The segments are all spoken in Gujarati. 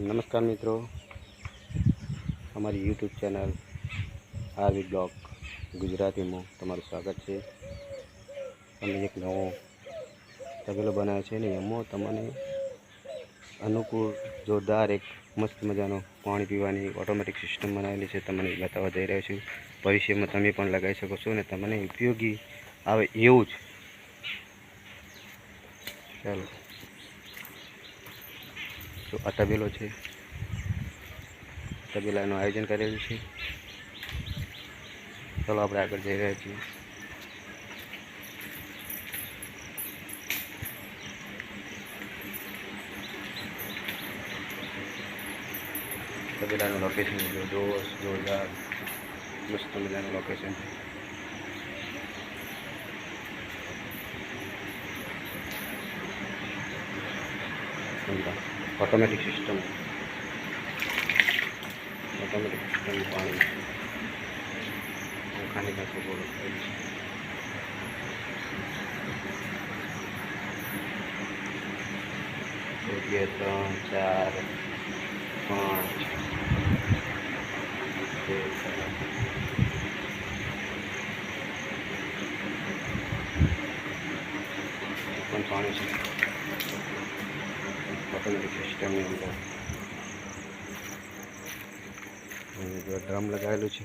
નમસ્કાર મિત્રો. અમારી યુટ્યુબ ચેનલ આરવી બ્લોગ ગુજરાતીમાં તમારું સ્વાગત છે. અમે એક નવો તબેલો બનાવ્યો છે ને એમાં તમને અનુકૂળ, જોરદાર એક મસ્ત મજાનો પાણી પીવાની ઓટોમેટિક સિસ્ટમ બનાવેલી છે. તમને બતાવવા જઈ રહ્યો છું. ભવિષ્યમાં તમે પણ લગાવી શકો છો અને તમને ઉપયોગી આવે એવું જ. ચાલો. તો આ તબેલો છે. તબેલાનું આયોજન કરેલું છે. ચલો આપણે આગળ જઈ રહ્યા છીએ. તબેલાનું લોકેશન જો જોરદાર, મસ્ત મજાનું લોકેશન છે. ઓટોમેટિક સિસ્ટમ ઓટોમેટિક સિસ્ટમ પાણી ખાલી ખાસું બોલો એક બે ત્રણ ચાર પાંચ છ, સાત. પણ પાણી છે ઓટોમેટિક સિસ્ટમની અંદર. ડ્રમ લગાવેલું છે.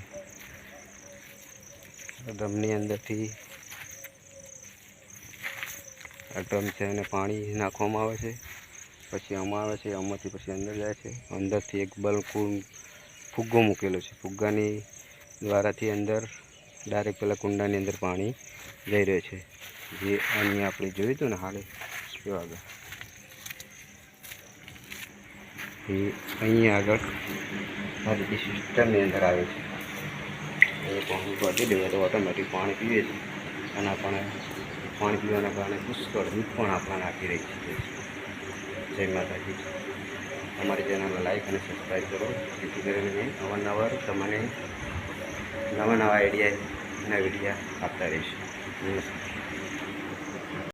ડ્રમની અંદરથી આ ડ્રમ છે અને પાણી નાખવામાં આવે છે. પછી આમાં આવે છે, આમાંથી પછી અંદર જાય છે. અંદરથી એક બલકું ફુગ્ગો મૂકેલો છે. ફુગ્ગાની દ્વારાથી અંદર ડાયરેક્ટ પેલા કુંડાની અંદર પાણી જઈ રહ્યું છે. જે અહીંયા આપણે જોયું હતું ને હાલે આગળ. એ અહીંયા આગળ આ રીતે સિસ્ટમની અંદર આવે છે. એ પાણી ભરી દેવું તો ઓટોમેટિક પાણી પીવે છે. અને આપણે પાણી પીવાના કારણે પુષ્કળ દૂધ પણ આપણને આપી રહી છે. જય માતાજી. અમારી ચેનલને લાઈક અને સબસ્ક્રાઈબ કરો. જેથી કરીને અવારનવાર તમને નવા નવા આઈડિયા નવા વિડીયા આપતા રહીશું. નમસ્કાર.